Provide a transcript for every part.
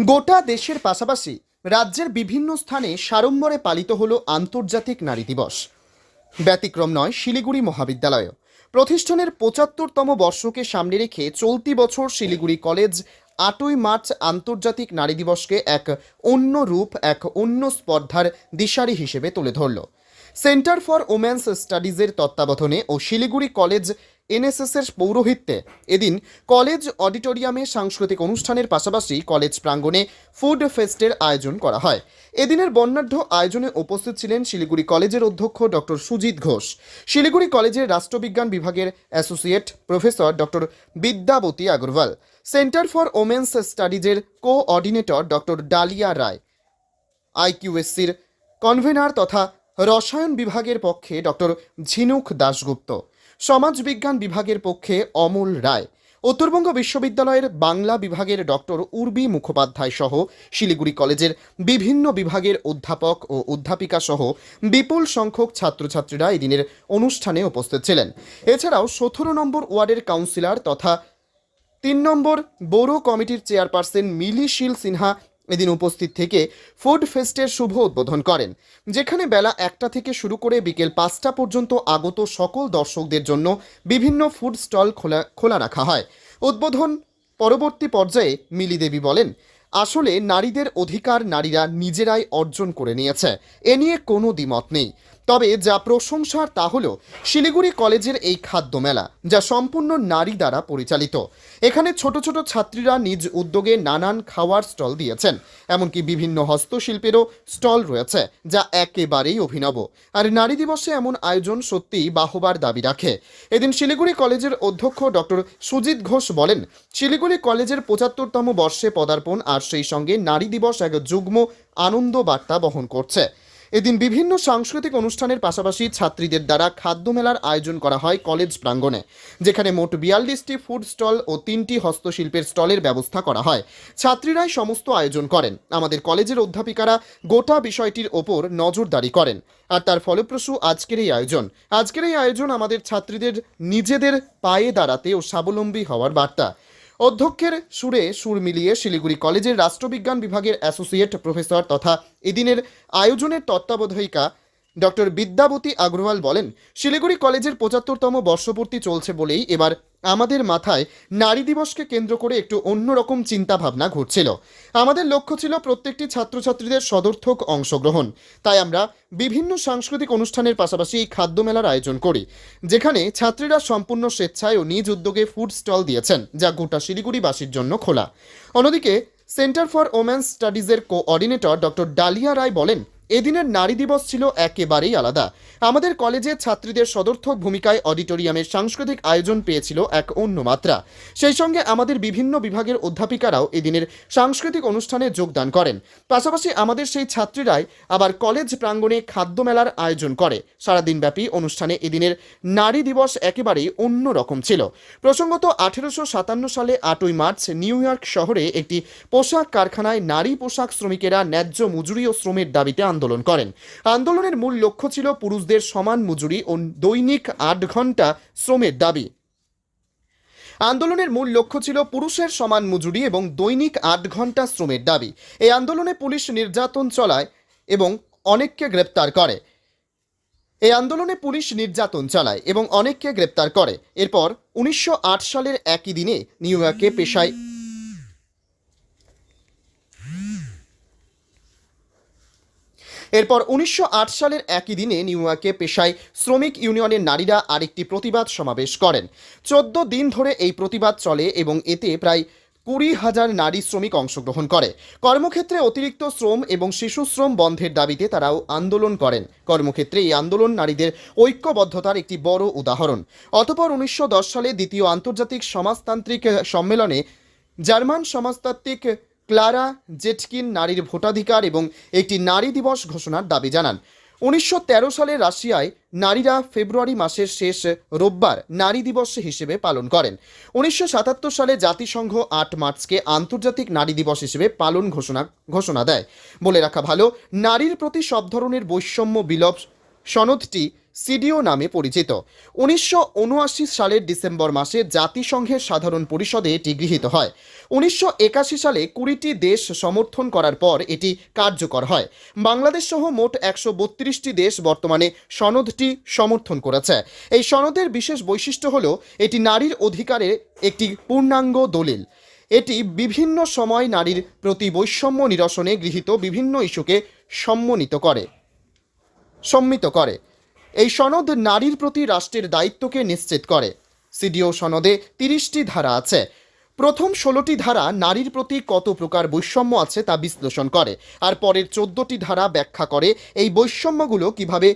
গোটা দেশের পাশাপাশি রাজ্যের বিভিন্ন স্থানে সাড়ম্বরে পালিত হলো আন্তর্জাতিক নারী দিবস। ব্যতিক্রম নয়, শিলিগুড়ি মহাবিদ্যালয় প্রতিষ্ঠানের পঁচাত্তরতম বর্ষকে সামনে রেখে চলতি বছর শিলিগুড়ি কলেজ আটই মার্চ আন্তর্জাতিক নারী দিবসকে এক অন্য রূপ, এক অন্য স্পর্ধার দিশারি হিসেবে তুলে ধরল। সেন্টার ফর ওমেন্স স্টাডিজের তত্ত্বাবধানে ও শিলিগুড়ি কলেজ এনএসএসের পৌরোহিত্যে এদিন কলেজ অডিটোরিয়ামে সাংস্কৃতিক অনুষ্ঠানের পাশাপাশি কলেজ প্রাঙ্গণে ফুড ফেস্টের আয়োজন করা হয়। এদিনের বর্ণাঢ্য আয়োজনে উপস্থিত ছিলেন শিলিগুড়ি কলেজের অধ্যক্ষ ডক্টর সুজিত ঘোষ। শিলিগুড়ি কলেজের রাষ্ট্রবিজ্ঞান বিভাগের associate professor doctor Bidyabati Agarwal, centre for women's স্টাডিজের coordinator doctor Dalia Roy, আইকিউএসসির কনভেনার তথা রসায়ন বিভাগের পক্ষে ডক্টর ঝিনুক দাশগুপ্ত। সমাজবিজ্ঞান বিভাগের পক্ষে অমল রায়। উত্তরবঙ্গ বিশ্ববিদ্যালয়ের বাংলা বিভাগের ডক্টর উর্বি মুখোপাধ্যায় সহ শিলিগুড়ি কলেজের বিভিন্ন বিভাগের অধ্যাপক ও অধ্যাপিকা সহ বিপুল সংখ্যক ছাত্রছাত্রীরা এদিনের অনুষ্ঠানে উপস্থিত ছিলেন। এছাড়াও সতেরো নম্বর ওয়ার্ডের কাউন্সিলর তথা তিন নম্বর বোরো কমিটির চেয়ারপারসন মিলি শীল সিনহা এদিন উপস্থিত থেকে ফুড ফেস্টের শুভ উদ্বোধন করেন, যেখানে বেলা একটা থেকে শুরু করে বিকেল পাঁচটা পর্যন্ত আগত সকল দর্শকদের জন্য বিভিন্ন ফুড স্টল খোলা খোলা রাখা হয়। উদ্বোধন পরবর্তী পর্যায়ে মিলি দেবী বলেন, আসলে নারীদের অধিকার নারীরা নিজেরাই অর্জন করে নিয়েছে। এ নিয়ে কোনো দ্বিমত নেই। তবে যা প্রশংসার তা হল শিলিগুড়ি কলেজের এই খাদ্য মেলা, যা সম্পূর্ণ নারী দ্বারা পরিচালিত। এখানে ছোট ছোট ছাত্রীরা নিজ উদ্যোগে নানান খাওয়ার স্টল দিয়েছেন, এমনকি বিভিন্ন হস্তশিল্পেরও স্টল রয়েছে, যা একেবারেই অভিনব। আর নারী দিবসে এমন আয়োজন সত্যিই বাহবার দাবি রাখে। এদিন শিলিগুড়ি কলেজের অধ্যক্ষ ডক্টর সুজিত ঘোষ বলেন, শিলিগুড়ি কলেজের পঁচাত্তরতম বর্ষে পদার্পণ আর সেই সঙ্গে নারী দিবস এক যুগ্ম আনন্দ বার্তা বহন করছে। এদিন বিভিন্ন সাংস্কৃতিক অনুষ্ঠানের পাশাপাশি ছাত্রীদের দ্বারা খাদ্য মেলার আয়োজন করা হয় কলেজ প্রাঙ্গণে, যেখানে মোট বিয়াল্লিশটি ফুড স্টল ও তিনটি হস্তশিল্পের স্টলের ব্যবস্থা করা হয়। ছাত্রীরাই সমস্ত আয়োজন করেন। আমাদের কলেজের অধ্যাপিকারা গোটা বিষয়টির ওপর নজরদারি করেন। আর তার ফলপ্রসূ আজকের এই আয়োজন। আজকের এই আয়োজন আমাদের ছাত্রীদের নিজেদের পায়ে দাঁড়াতে ও স্বাবলম্বী হওয়ার বার্তা। অধ্যক্ষের সুরে সুর মিলিয়ে শিলিগুড়ি কলেজের রাষ্ট্রবিজ্ঞান বিভাগের অ্যাসোসিয়েট প্রফেসর তথা এদিনের আয়োজনের তত্ত্বাবধায়িকা ডক্টর বিদ্যাবতী আগরওয়াল বলেন, শিলিগুড়ি কলেজের পঁচাত্তরতম বর্ষপূর্তি চলছে বলেই এবার আমাদের মাথায় নারী দিবসকে কেন্দ্র করে একটু অন্যরকম চিন্তাভাবনা ঘুরছিল। আমাদের লক্ষ্য ছিল প্রত্যেকটি ছাত্রছাত্রীদের সদর্থক অংশগ্রহণ। তাই আমরা বিভিন্ন সাংস্কৃতিক অনুষ্ঠানের পাশাপাশি এই খাদ্য মেলার আয়োজন করি, যেখানে ছাত্রীরা সম্পূর্ণ স্বেচ্ছায় ও নিজ উদ্যোগে ফুড স্টল দিয়েছেন, যা গোটা শিলিগুড়িবাসীর জন্য খোলা। অন্যদিকে, সেন্টার ফর ওমেন্স স্টাডিজের কোঅর্ডিনেটর ডক্টর ডালিয়া রায় বলেন এদিনের নারী দিবস ছিল একেবারেই আলাদা। আমাদের কলেজের ছাত্রীদের সদর্থক ভূমিকায় অডিটোরিয়ামের সাংস্কৃতিক আয়োজন পেয়েছিল এক অন্য মাত্রা। সেই সঙ্গে আমাদের বিভিন্ন বিভাগের অধ্যাপিকারাও এদিনের সাংস্কৃতিক অনুষ্ঠানে যোগদান করেন। পাশাপাশি আমাদের সেই ছাত্রীরাই আবার কলেজ প্রাঙ্গণে খাদ্য মেলার আয়োজন করে। সারাদিনব্যাপী অনুষ্ঠানে এদিনের নারী দিবস একেবারেই অন্য রকম ছিল। প্রসঙ্গত আঠেরোশো সাতান্ন সালে আটই মার্চ নিউ ইয়র্ক শহরে একটি পোশাক কারখানায় নারী পোশাক শ্রমিকেরা ন্যায্য মজুরি ও শ্রমের দাবিতে করেন। আন্দোলনের মূল লক্ষ্য ছিল পুরুষদের সমান মজুরি ও দৈনিক আট ঘণ্টা শ্রমের দাবি। আন্দোলনের মূল লক্ষ্য ছিল পুরুষের সমান মজুরি এবং দৈনিক আট ঘণ্টা শ্রমের দাবি। এই আন্দোলনে পুলিশ নির্যাতন চলায় এবং অনেককে গ্রেপ্তার করে। এই আন্দোলনে পুলিশ নির্যাতন চালায় এবং অনেককে গ্রেপ্তার করে। এরপর উনিশশো আট সালের একই দিনে নিউ ইয়র্কে পেশায় এরপর উনিশশো আট সালের একই দিনে নিউ ইয়র্কে পেশায় শ্রমিক ইউনিয়নের নারীরা আরেকটি প্রতিবাদ সমাবেশ করেন। চোদ্দ দিন ধরে এই প্রতিবাদ চলে এবং এতে প্রায় কুড়ি হাজার নারী শ্রমিক অংশগ্রহণ করে। কর্মক্ষেত্রে অতিরিক্ত শ্রম এবং শিশু শ্রম বন্ধের দাবিতে তারাও আন্দোলন করেন। কর্মক্ষেত্রে এই আন্দোলন নারীদের ঐক্যবদ্ধতার একটি বড় উদাহরণ। অতপর উনিশশো দশ সালে দ্বিতীয় আন্তর্জাতিক সমাজতান্ত্রিক সম্মেলনে জার্মান সমাজতাত্ত্বিক ক্লারা জেটকিন নারীর ভোটাধিকার এবং একটি নারী দিবস ঘোষণার দাবি জানান। উনিশশো তেরো সালে রাশিয়ায় নারীরা ফেব্রুয়ারি মাসের শেষ রোববার নারী দিবস হিসেবে পালন করেন। উনিশশো সাতাত্তর সালে জাতিসংঘ আট মার্চকে আন্তর্জাতিক নারী দিবস হিসেবে পালন ঘোষণা ঘোষণা দেয়। বলে রাখা ভালো, নারীর প্রতি সব ধরনের বৈষম্য বিলোপ সনদটি সিডিও নামে পরিচিত। উনিশশো উনআশি সালের ডিসেম্বর মাসে জাতিসংঘের সাধারণ পরিষদে এটি গৃহীত হয়। উনিশশো একাশি সালে কুড়িটি দেশ সমর্থন করার পর এটি কার্যকর হয়। বাংলাদেশ সহ মোট একশো বত্রিশটি দেশ বর্তমানে সনদটি সমর্থন করেছে। এই সনদের বিশেষ বৈশিষ্ট্য হল, এটি নারীর অধিকারের একটি পূর্ণাঙ্গ দলিল। এটি বিভিন্ন সময় নারীর প্রতি বৈষম্য নিরসনে গৃহীত বিভিন্ন ইস্যুকে সম্মানিত করে, সম্মিত করে। এই সনদ নারীর প্রতি রাষ্ট্রের দায়িত্বকে নিশ্চিত করে। সিডিও সনদে তিরিশটি ধারা আছে। প্রথম ষোলোটি ধারা নারীর প্রতি কত প্রকার বৈষম্য আছে তা বিশ্লেষণ করে। আর পরের চোদ্দটি ধারা ব্যাখ্যা করে এই বৈষম্যগুলো কীভাবে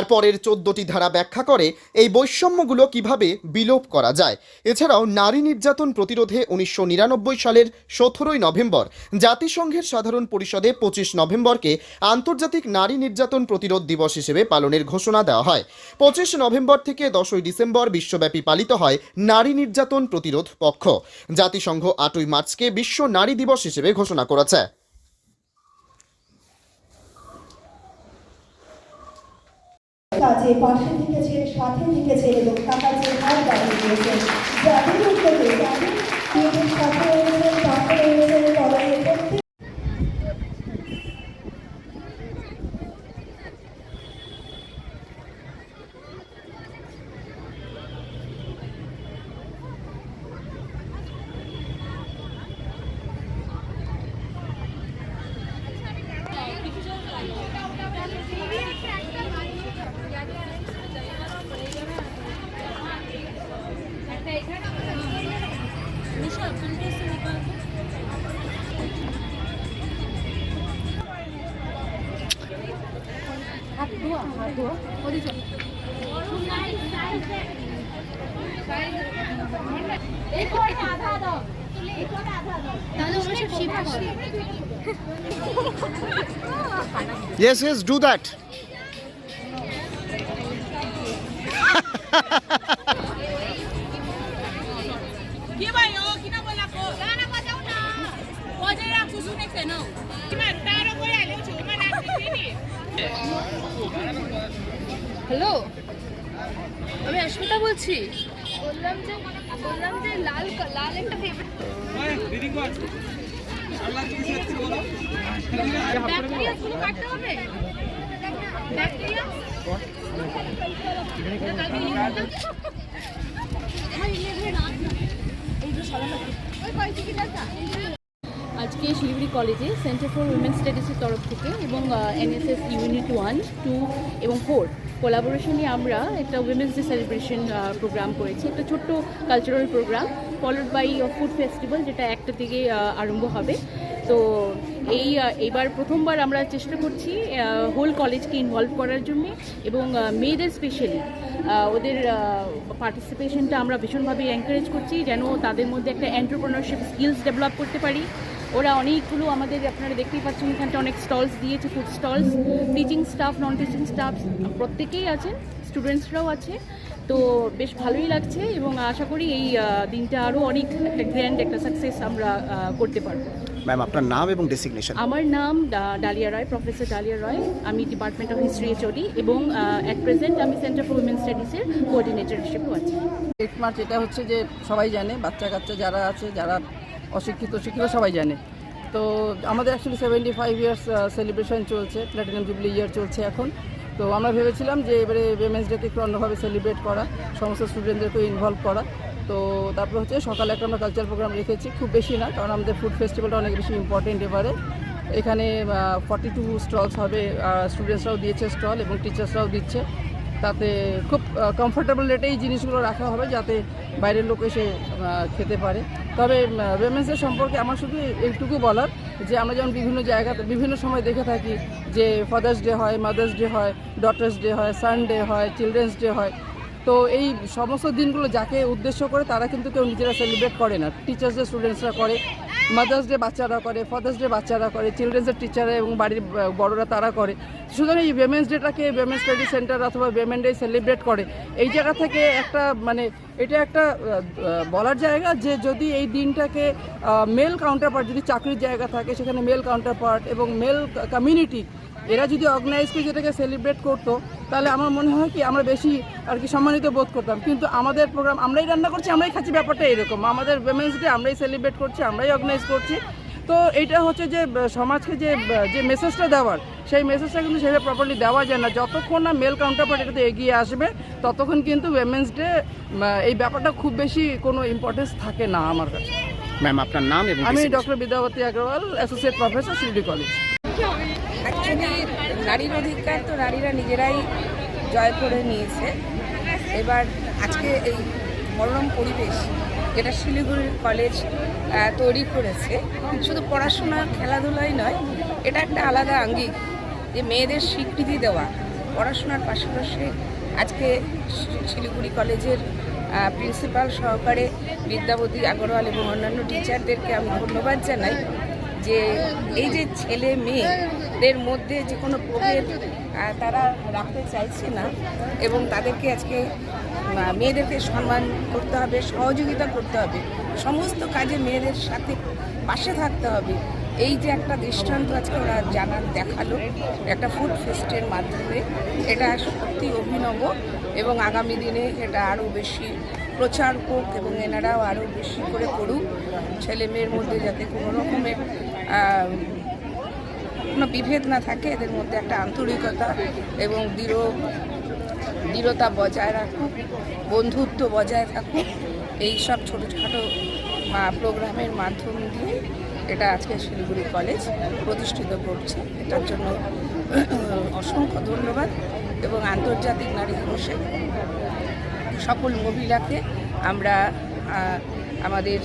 আর পরের চোদ্দটি ধারা ব্যাখ্যা করে এই বৈষম্যগুলো কীভাবে বিলোপ করা যায়। এছাড়াও নারী নির্যাতন প্রতিরোধে উনিশশো নিরানব্বই সালের সতেরোই নভেম্বর জাতিসংঘের সাধারণ পরিষদে পঁচিশ নভেম্বরকে আন্তর্জাতিক নারী নির্যাতন প্রতিরোধ দিবস হিসেবে পালনের ঘোষণা দেওয়া হয়। পঁচিশ নভেম্বর থেকে দশই ডিসেম্বর বিশ্বব্যাপী পালিত হয় নারী নির্যাতন প্রতিরোধ পক্ষ। জাতিসংঘ আটই মার্চকে বিশ্ব নারী দিবস হিসেবে ঘোষণা করেছে। কাজে পাশে থেকেছেন সাথে থেকেছেন এবং টাকার যে হাত বাড়িয়ে দিয়েছেন যাদের উদ্যোগে যাদের মেয়েদের সাথে রয়েছেন পাশে রয়েছেন কলেজের প্রত্যেক তাহলে ওরা সব শিফট করে Yes, yes, do that. অস্মিতা বললাম যে বললাম যে লাল লাল একটা ফেভারিট আজকে শিলিগুড়ি কলেজে সেন্টার ফর উইমেন স্টাডিজের তরফ থেকে এবং এনএসএস ইউনিট ওয়ান টু এবং ফোর কোলাবোরেশনে আমরা একটা উইমেন্স ডে সেলিব্রেশন প্রোগ্রাম করেছি। একটা ছোট্ট cultural programme followed by food festival যেটা একটা থেকে আরম্ভ হবে। তো এই এবার প্রথমবার আমরা চেষ্টা করছি হোল কলেজকে ইনভলভ করার জন্য এবং মেয়েদের স্পেশালি ওদের পার্টিসিপেশনটা আমরা ভীষণভাবে এনকারেজ করছি যেন তাদের মধ্যে একটা এন্টারপ্রেনারশিপ স্কিলস ডেভেলপ করতে পারি। ওরা অনেকগুলো আমাদের আপনারা দেখতেই পাচ্ছেন এখানটা অনেক স্টলস দিয়েছে food stalls teaching staff non teaching staff প্রত্যেকেই আছেন স্টুডেন্টসরাও আছে। তো বেশ ভালোই লাগছে এবং আশা করি এই দিনটা আরও অনেক একটা গ্র্যান্ড একটা সাকসেস আমরা করতে পারব। ম্যাম আপনার নাম এবং ডেসিগনেশন আমার নাম ডা- ডালিয়া রায় প্রফেসর ডালিয়া রায়। আমি ডিপার্টমেন্ট অফ হিস্ট্রি চলি এবং অ্যাট প্রেজেন্ট আমি সেন্টার ফর উইমেন স্টাডিজের কোঅর্ডিনেটর হিসেবেও আছি। এইট মার্চ এটা হচ্ছে যে সবাই জানে বাচ্চা কাচ্চা যারা আছে যারা অশিক্ষিত, শিক্ষিত সবাই জানে। তো আমাদের actually seventy five years celebration চলছে প্ল্যাটিনাম জুবলি ইয়ার চলছে এখন। তো আমরা ভেবেছিলাম যে এবারে উইমেন্স ডেকে একটু অন্যভাবে সেলিব্রেট করা, সমস্ত স্টুডেন্টদেরকে ইনভলভ করা। তো তারপর হচ্ছে সকালে একটা আমরা কালচার প্রোগ্রাম রেখেছি, খুব বেশি না, কারণ আমাদের ফুড ফেস্টিভ্যালটা অনেক বেশি ইম্পর্টেন্ট এবারে। এখানে ফর্টি টু স্টলস হবে স্টুডেন্টসরাও দিয়েছে স্টল এবং টিচার্সরাও দিচ্ছে। তাতে খুব কমফোর্টেবল রেটেই জিনিসগুলো রাখা হবে যাতে বাইরের লোক এসে খেতে পারে। তবে উইমেন্সের সম্পর্কে আমার শুধু এইটুকু বলার যে আমরা যেমন বিভিন্ন জায়গাতে, বিভিন্ন সময় দেখে থাকি যে ফাদার্স ডে হয় মাদার্স ডে হয় ডটার্স ডে হয় সানডে হয় চিলড্রেন্স ডে হয়। তো এই সমস্ত দিনগুলো যাকে উদ্দেশ্য করে তারা কিন্তু কেউ নিজেরা সেলিব্রেট করে না। টিচার্সদের স্টুডেন্টসরা করে। মাদার্স ডে বাচ্চারা করে ফাদার্স ডে বাচ্চারা করে চিলড্রেন্সের টিচাররা এবং বাড়ির বড়োরা তারা করে। সুতরাং এই উইমেন্স ডেটাকে উইমেন্স স্টাডি সেন্টার অথবা উইমেন ডে সেলিব্রেট করে। এই জায়গা থেকে একটা মানে এটা একটা বলার জায়গা যে যদি এই দিনটাকে মেল কাউন্টার পার্ট যদি চাকরির জায়গা থাকে, সেখানে মেল কাউন্টার পার্ট এবং মেল কমিউনিটি এরা যদি অর্গানাইজ করে যেটাকে সেলিব্রেট করতো তাহলে আমার মনে হয় কি আমরা বেশি আর কি সম্মানিত বোধ করতাম। কিন্তু আমাদের প্রোগ্রাম আমরাই রান্না করছি আমরাই খাচ্ছি ব্যাপারটা এরকম। আমাদের উইমেন্স ডে আমরাই সেলিব্রেট করছি আমরাই অর্গানাইজ করছি। তো এটা হচ্ছে যে সমাজকে যে যে মেসেজটা দেওয়ার সেই মেসেজটা কিন্তু সেভাবে প্রপারলি দেওয়া যায় না। যতক্ষণ না মেল কাউন্টারপার্ট এটাতে এগিয়ে আসবে ততক্ষণ কিন্তু উইমেন্স ডে এই ব্যাপারটা খুব বেশি কোনো ইম্পর্টেন্স থাকে না আমার কাছে। ম্যাম আপনার নাম এবং আমি doctor Bidyabati Agarwal associate professor Siliguri college actually নারীর অধিকার তো নারীরা নিজেরাই জয় করে নিয়েছে। এবার আজকে এই মনোরম পরিবেশ যেটা শিলিগুড়ির কলেজ তৈরি করেছে, শুধু পড়াশোনা, খেলাধুলাই নয়, এটা একটা আলাদা আঙ্গিক যে মেয়েদের স্বীকৃতি দেওয়া। পড়াশোনার পাশাপাশি আজকে শিলিগুড়ি কলেজের প্রিন্সিপাল সহকারে বিদ্যাবতী আগরওয়াল এবং অন্যান্য টিচারদেরকে আমি ধন্যবাদ জানাই যে এই যে ছেলে মেয়েদের মধ্যে যে কোনো প্রভেদ তারা রাখতে চাইছে না এবং তাদেরকে আজকে মেয়েদেরকে সম্মান করতে হবে, সহযোগিতা করতে হবে, সমস্ত কাজে মেয়েদের সাথে পাশে থাকতে হবে। এই যে একটা দৃষ্টান্ত আজকে ওরা জানার দেখাল, একটা ফুড ফেস্টের মাধ্যমে, এটা সত্যি অভিনব এবং আগামী দিনে এটা আরও বেশি প্রচার হোক এবং এনারাও আরও বেশি করে করুক। ছেলে মেয়ের মধ্যে যাতে কোনো রকমের কোনো বিভেদ না থাকে এদের মধ্যে একটা আন্তরিকতা এবং দৃঢ় দৃঢ়তা বজায় রাখুক বন্ধুত্ব বজায় থাকুক এই সব আহ, প্রোগ্রামের মাধ্যম দিয়ে এটা আজকে শিলিগুড়ি কলেজ প্রতিষ্ঠিত করছে। এটার জন্য অসংখ্য ধন্যবাদ এবং আন্তর্জাতিক নারী দিবসে সকল মহিলাকে আমরা আমাদের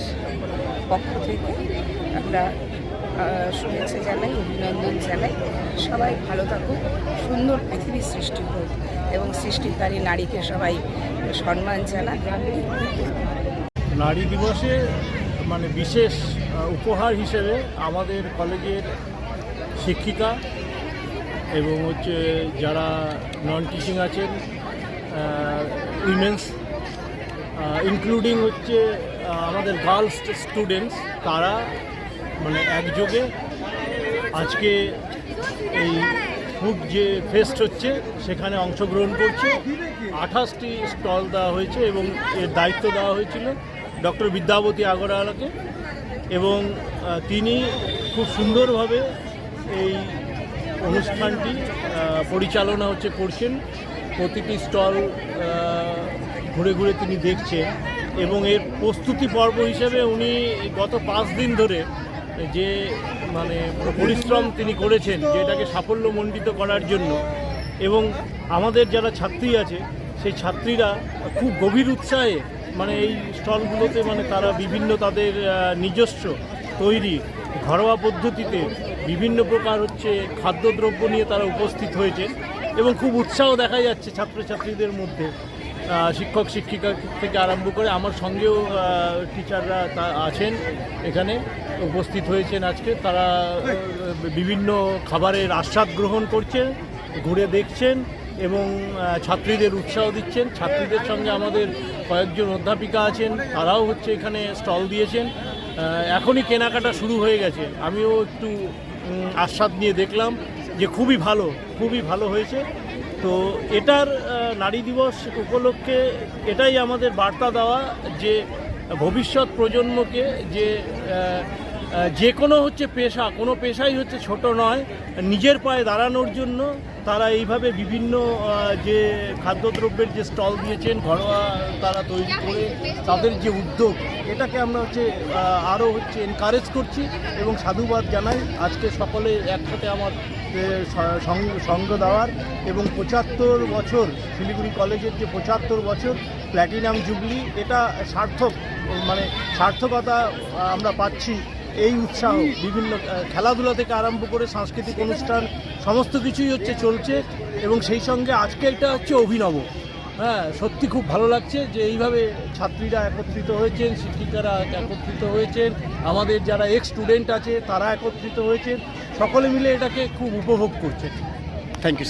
পক্ষ থেকে আমরা শুভেচ্ছা জানাই, অভিনন্দন জানাই। সবাই ভালো থাকুক, সুন্দর পৃথিবী সৃষ্টি হোক এবং সৃষ্টিকারী নারীকে সবাই সম্মান জানাক। নারী দিবসে মানে বিশেষ উপহার হিসেবে আমাদের কলেজের শিক্ষিকা এবং হচ্ছে যারা নন টিচিং আছেন উইমেন্স ইনক্লুডিং হচ্ছে আমাদের গার্লস স্টুডেন্টস তারা মানে একযোগে আজকে এই ফুড যে ফেস্ট হচ্ছে, সেখানে অংশগ্রহণ করছে। আঠাশটি স্টল দেওয়া হয়েছে এবং এর দায়িত্ব দেওয়া হয়েছিল ডক্টর বিদ্যাবতী আগরওয়ালাকে এবং তিনি খুব সুন্দরভাবে এই অনুষ্ঠানটি পরিচালনা হচ্ছে করছেন। প্রতিটি স্টল ঘুরে ঘুরে তিনি দেখছেন এবং এর প্রস্তুতি পর্ব হিসেবে উনি গত পাঁচ দিন ধরে যে মানে পরিশ্রম তিনি করেছেন যে এটাকে সাফল্যমণ্ডিত করার জন্য। এবং আমাদের যারা ছাত্রী আছে, সেই ছাত্রীরা খুব গভীর উৎসাহে মানে এই স্টলগুলোতে মানে তারা বিভিন্ন তাদের নিজস্ব তৈরি ঘরোয়া পদ্ধতিতে বিভিন্ন প্রকার হচ্ছে খাদ্যদ্রব্য নিয়ে তারা উপস্থিত হয়েছে এবং খুব উৎসাহ দেখা যাচ্ছে ছাত্রছাত্রীদের মধ্যে। শিক্ষক, শিক্ষিকা থেকে আরম্ভ করে আমার সঙ্গেও টিচাররা আছেন এখানে, উপস্থিত হয়েছেন আজকে। তারা বিভিন্ন খাবারের আস্বাদ গ্রহণ করছেন ঘুরে দেখছেন এবং ছাত্রীদের উৎসাহ দিচ্ছেন। ছাত্রীদের সঙ্গে আমাদের কয়েকজন অধ্যাপিকা আছেন, তারাও হচ্ছে এখানে স্টল দিয়েছেন। এখনই কেনাকাটা শুরু হয়ে গেছে। আমিও একটু আস্বাদ নিয়ে দেখলাম যে খুবই ভালো খুবই ভালো হয়েছে। তো এটার নারী দিবস উপলক্ষে এটাই আমাদের বার্তা দেওয়া যে ভবিষ্যৎ প্রজন্মকে যে যে কোনো হচ্ছে পেশা, কোনো পেশাই হচ্ছে ছোট নয়, নিজের পায়ে দাঁড়ানোর জন্য তারা এইভাবে বিভিন্ন যে খাদ্যদ্রব্যের যে স্টল দিয়েছেন, ঘরোয়া তারা তৈরি করে তাদের যে উদ্যোগ, এটাকে আমরা হচ্ছে আরও হচ্ছে এনকারেজ করছি এবং সাধুবাদ জানাই। আজকে সকলে একসাথে আমার সঙ্গ- দেওয়ার এবং পঁচাত্তর বছর শিলিগুড়ি কলেজের যে পঁচাত্তর বছর প্ল্যাটিনাম জুবলি, এটা সার্থক মানে সার্থকতা আমরা পাচ্ছি এই উৎসাহ। বিভিন্ন খেলাধুলা থেকে আরম্ভ করে সাংস্কৃতিক অনুষ্ঠান, সমস্ত কিছুই হচ্ছে চলছে এবং সেই সঙ্গে আজকে এটা হচ্ছে অভিনব। হ্যাঁ সত্যি খুব ভালো লাগছে যে এইভাবে ছাত্রীরা একত্রিত হয়েছেন, শিক্ষিকারা একত্রিত হয়েছেন, আমাদের যারা এক্স স্টুডেন্ট আছে তারা একত্রিত হয়েছেন। সকলে মিলে এটাকে খুব উপভোগ করছে। Thank you